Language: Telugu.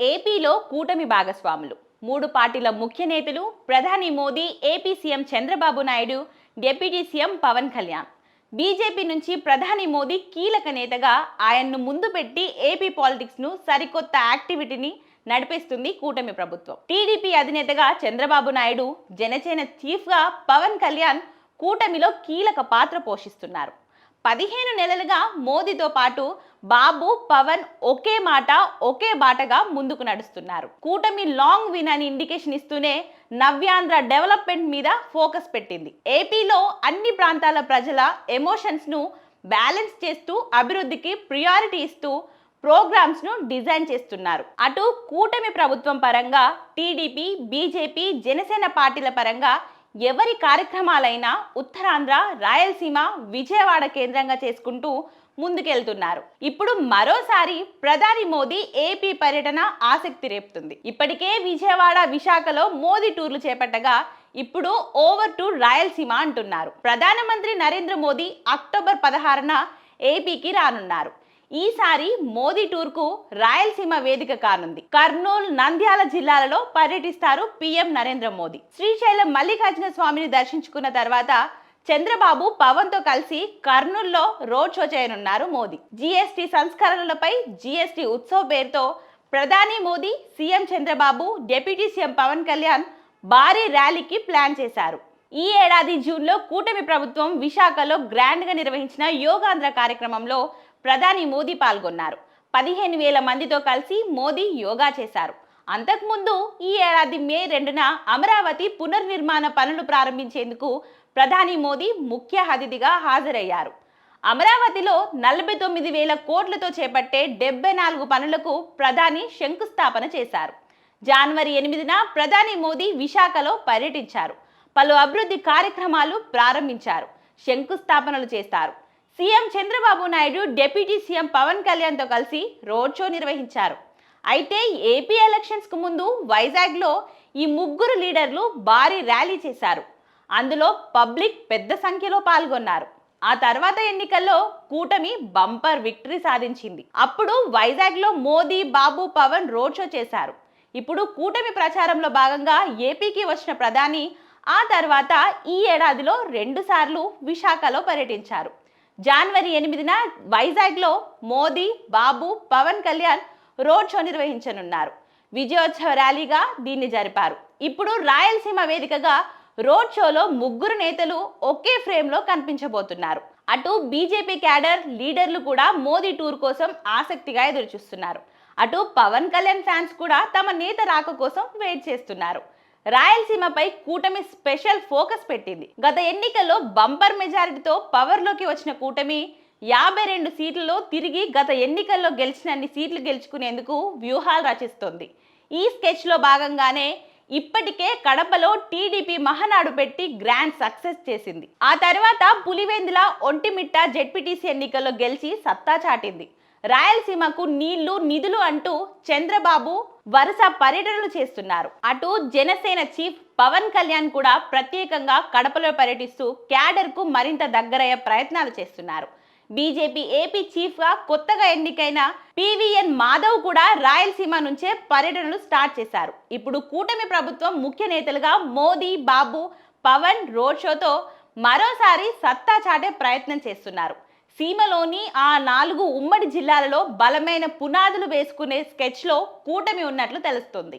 ఏపీలో కూటమి భాగస్వాములు. మూడు పార్టీల ముఖ్య నేతలు ప్రధాని Modi AP CM Chandrababu Naidu deputy CM Pawan Kalyan. BJP నుంచి ప్రధాని మోదీ కీలక నేతగా ఆయన్ను ముందు పెట్టి ఏపీ పాలిటిక్స్ను సరికొత్త యాక్టివిటీని నడిపిస్తుంది కూటమి ప్రభుత్వం. టీడీపీ అధినేతగా చంద్రబాబు నాయుడు జనసేన చీఫ్గా పవన్ కళ్యాణ్ కూటమిలో కీలక పాత్ర పోషిస్తున్నారు. పదిహేను నెలలుగా మోదీతో పాటు బాబు పవన్ ఒకే మాట ఒకే బాటగా ముందుకు నడుస్తున్నారు. కూటమి లాంగ్ విన్ అని ఇండికేషన్ ఇస్తూనే నవ్యాంధ్ర డెవలప్మెంట్ మీద ఫోకస్ పెట్టింది. ఏపీలో అన్ని ప్రాంతాల ప్రజల ఎమోషన్స్ను బ్యాలెన్స్ చేస్తూ అభివృద్ధికి ప్రియారిటీ ఇస్తూ ప్రోగ్రామ్స్ను డిజైన్ చేస్తున్నారు. అటు కూటమి ప్రభుత్వం పరంగా టీడీపీ బీజేపీ జనసేన పార్టీల పరంగా ఎవరి కార్యక్రమాలైనా ఉత్తరాంధ్ర రాయలసీమ విజయవాడ కేంద్రంగా చేసుకుంటూ ముందుకెళ్తున్నారు. ఇప్పుడు మరోసారి ప్రధాని మోదీ ఏపీ పర్యటన ఆసక్తి రేపుతుంది. ఇప్పటికే విజయవాడ విశాఖలో మోదీ టూర్లు చేపట్టగా ఇప్పుడు ఓవర్ టు రాయలసీమ అంటున్నారు. ప్రధానమంత్రి నరేంద్ర మోదీ అక్టోబర్ పదహారున ఏపీకి రానున్నారు. ఈసారి మోదీ టూర్కు రాయలసీమ వేదిక కానుంది. కర్నూలు నంద్యాల జిల్లాలలో పర్యటిస్తారు పీఎం నరేంద్ర మోదీ. శ్రీశైలం మల్లికార్జున స్వామిని దర్శించుకున్న తర్వాత చంద్రబాబు పవన్తో కలిసి కర్నూల్లో రోడ్ షో చేయనున్నారు మోదీ. జీఎస్టీ సంస్కరణలపై జీఎస్టీ ఉత్సవ్ పేరుతో ప్రధాని Modi CM Chandrababu deputy CM Pawan Kalyan భారీ ర్యాలీకి ప్లాన్ చేశారు. ఈ ఏడాది జూన్లో కూటమి ప్రభుత్వం విశాఖలో గ్రాండ్గా నిర్వహించిన యోగాంధ్ర కార్యక్రమంలో ప్రధాని మోదీ పాల్గొన్నారు. పదిహేను వేల మందితో కలిసి మోదీ యోగా చేశారు. అంతకుముందు ఈ ఏడాది మే రెండున అమరావతి పునర్నిర్మాణ పనులు ప్రారంభించేందుకు ప్రధాని మోదీ ముఖ్య అతిథిగా హాజరయ్యారు. అమరావతిలో నలభై తొమ్మిది వేల కోట్లతో చేపట్టే డెబ్బై నాలుగు పనులకు ప్రధాని శంకుస్థాపన చేశారు. జనవరి ఎనిమిదిన ప్రధాని మోదీ విశాఖలో పర్యటించారు. పలు అభివృద్ధి కార్యక్రమాలు ప్రారంభించారు. శంకుస్థాపనలు చేస్తారు. CM Chandrababu Naidu deputy CM Pawan కళ్యాణ్తో కలిసి రోడ్ షో నిర్వహించారు. అయితే ఏపీ ఎలక్షన్స్కు ముందు వైజాగ్లో ఈ ముగ్గురు లీడర్లు భారీ ర్యాలీ చేశారు. అందులో పబ్లిక్ పెద్ద సంఖ్యలో పాల్గొన్నారు. ఆ తర్వాత ఎన్నికల్లో కూటమి బంపర్ విక్టరీ సాధించింది. అప్పుడు వైజాగ్లో మోదీ బాబు పవన్ రోడ్ షో చేశారు. ఇప్పుడు కూటమి ప్రచారంలో భాగంగా ఏపీకి వచ్చిన ప్రధాని ఆ తర్వాత ఈ ఏడాదిలో రెండుసార్లు విశాఖలో పర్యటించారు. జనవరి ఎనిమిదిన వైజాగ్లో మోదీ బాబు పవన్ కళ్యాణ్ రోడ్ షో నిర్వహించనున్నారు. విజయోత్సవ ర్యాలీగా దీన్ని జరిపారు. ఇప్పుడు రాయలసీమ వేదికగా రోడ్ షోలో ముగ్గురు నేతలు ఒకే ఫ్రేమ్లో కనిపించబోతున్నారు. అటు బీజేపీ క్యాడర్ లీడర్లు కూడా మోదీ టూర్ కోసం ఆసక్తిగా ఎదురుచూస్తున్నారు. అటు పవన్ కళ్యాణ్ ఫ్యాన్స్ కూడా తమ నేత రాక కోసం వెయిట్ చేస్తున్నారు. రాయలసీమపై కూటమి స్పెషల్ ఫోకస్ పెట్టింది. గత ఎన్నికల్లో బంపర్ మెజారిటీతో పవర్లోకి వచ్చిన కూటమి యాభై రెండు సీట్లలో తిరిగి గత ఎన్నికల్లో గెలిచినన్ని సీట్లు గెలుచుకునేందుకు వ్యూహాలు రచిస్తోంది. ఈ స్కెచ్లో భాగంగానే ఇప్పటికే కడపలో టీడీపీ మహనాడు పెట్టి గ్రాండ్ సక్సెస్ చేసింది. ఆ తర్వాత పులివెందుల ఒంటిమిట్ట జెడ్పీటీసీ ఎన్నికల్లో గెలిచి సత్తా చాటింది. రాయలసీమకు నీళ్ళు నిధులు అంటూ చంద్రబాబు వరుస పర్యటనలు చేస్తున్నారు. అటు జనసేన చీఫ్ పవన్ కళ్యాణ్ కూడా ప్రత్యేకంగా కడపలో పర్యటిస్తూ క్యాడర్కు మరింత దగ్గరయ్యే ప్రయత్నాలు చేస్తున్నారు. బీజేపీ ఏపీ చీఫ్గా కొత్తగా ఎన్నికైన పివిఎన్ మాధవ్ కూడా రాయలసీమ నుంచే పర్యటనలు స్టార్ట్ చేశారు. ఇప్పుడు కూటమి ప్రభుత్వం ముఖ్య నేతలుగా మోదీ బాబు పవన్ రోడ్ షోతో మరోసారి సత్తా చాటే ప్రయత్నం చేస్తున్నారు. సీమలోని ఆ నాలుగు ఉమ్మడి జిల్లాలలో బలమైన పునాదులు వేసుకునే స్కెచ్లో కూటమి ఉన్నట్లు తెలుస్తుంది.